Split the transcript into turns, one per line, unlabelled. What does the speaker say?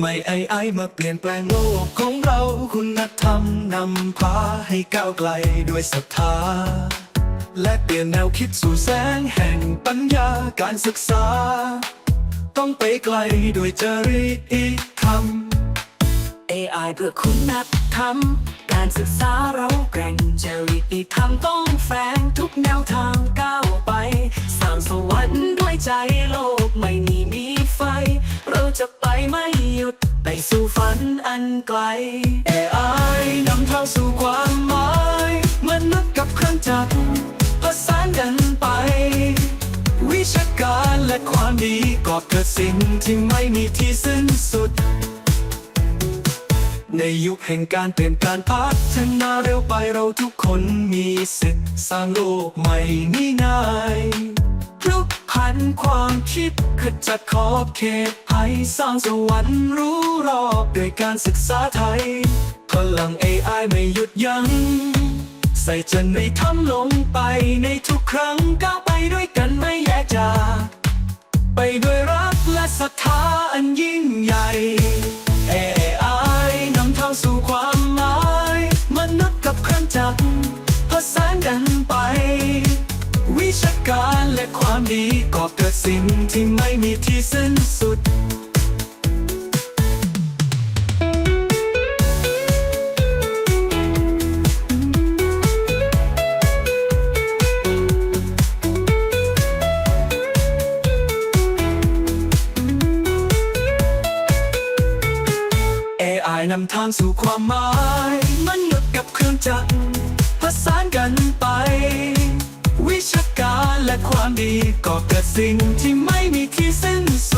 ใหม่ไอไอมาเปลี่ยนแปลงโลกของเราคุณธรรมนำพาให้ก้าวไกลด้วยศรัทธา และเปลี่ยนแนวคิดสู่แสงแห่งปัญญาการศึกษา ต้องไปไกลด้วยจริยธรรม
AI เพื่อคุณธรรม การศึกษาเราแกร่งจริยธรรมต้องแฝงทุกแนวทางก้าวไป สร้างสวรรค์ด้วยใจโลกไม่มีมี ไปไม่หยุด ไปสู่ฝันอันไกล
AI นำทางสู่ความหมายมนุษย์กับเครื่องจักรประสานกันไป วิชาการและความดีก่อเกิดสิ่งที่ไม่มีที่สิ้นสุด ในยุคแห่งการเปลี่ยนการพัฒนาเร็วไปเราทุกคนมีสิทธิ์สร้างโลกใหม่นี่ง่าย ความคิดขจัดขอบเขตให้สร้างสวรรค์รู้รอบด้วยการศึกษาไทย พลัง AI ไม่หยุดยัง้งใส่ใจในทำลงไปในทุกครั้งก้าวไปด้วยกันไม่แยกจาก ไปด้วยรักและศรัทธาอันยิ่ง การและความดีก่อเกิดสิ่งที่ไม่มีที่สิ้นสุด AI นำทางสู่ความหมายมนุษย์กับเครื่องจักรผสานกันไป ชาการและความดีก่อเกิดสิ่งที่ไม่มีที่สิ้นสุด